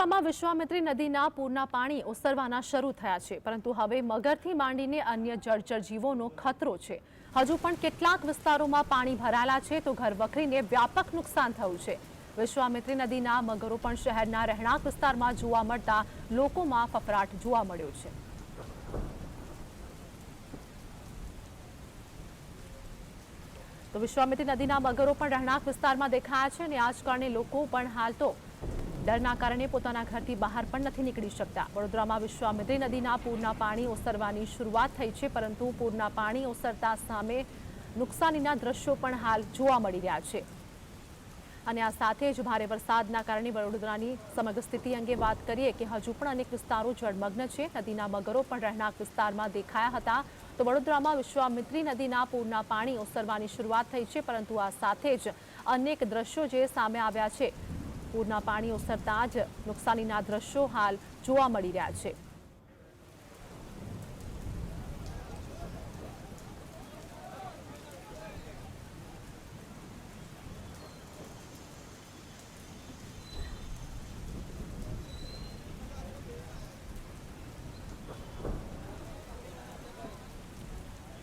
વડોદરામાં વિશ્વામિત્રી નદીના પૂરના પાણી ઓસરવાના શરૂ થયા છે. પરંતુ હવે મગરથી માંડીને અન્ય જળચર જીવોનો ખતરો છે. હજુ પણ કેટલાક વિસ્તારોમાં પાણી ભરાયેલા છે તો ઘરવખરીને વ્યાપક નુકસાન થયું છે. વિશ્વામિત્રી નદીના મગરો પણ શહેરના રહેણાંક વિસ્તારમાં જોવા મળતા લોકોમાં ફફરાટ જોવા મળ્યો છે. તો વિશ્વામિત્રી નદીના મગરો પણ રહેણાંક વિસ્તારમાં દેખાયા છે અને આ કારણે લોકો પણ હાલ તો ડરના કારણે પોતાના ઘરથી બહાર પણ નથી નીકળી શકતા. વડોદરામાં વિશ્વામિત્રી નદીના પૂરના પાણી ઓસરવાની શરૂઆત થઈ છે, પરંતુ પૂરના પાણી ઓસરતા સામે નુકસાનીના દ્રશ્યો પણ હાલ જોવા મળી રહ્યા છે. અને આ સાથે જ ભારે વરસાદના કારણે વડોદરાની સમગ્ર સ્થિતિ અંગે વાત કરીએ કે હજુ પણ અનેક વિસ્તારો જળમગ્ન છે. નદીના મગરો પણ રહેણાંક વિસ્તારમાં દેખાયા હતા. તો વડોદરામાં વિશ્વામિત્રી નદીના પૂરના પાણી ઓસરવાની શરૂઆત થઈ છે, પરંતુ આ સાથે જ અનેક દ્રશ્યો જે સામે આવ્યા છે. પૂરના પાણી ઓસરતા જ નુકસાનીના દ્રશ્યો હાલ જોવા મળી રહ્યા છે.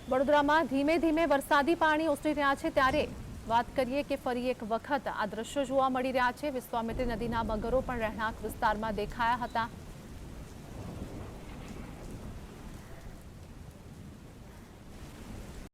વડોદરામાં ધીમે ધીમે વરસાદી પાણી ઓસરી રહ્યા છે ત્યારે વાત કરીએ કે ફરી એક વખત આ દ્રશ્યો જોવા મળી રહ્યા છે. વિશ્વામિત્રી નદીના મગરો પણ રહેણાંક વિસ્તારમાં દેખાયા હતા.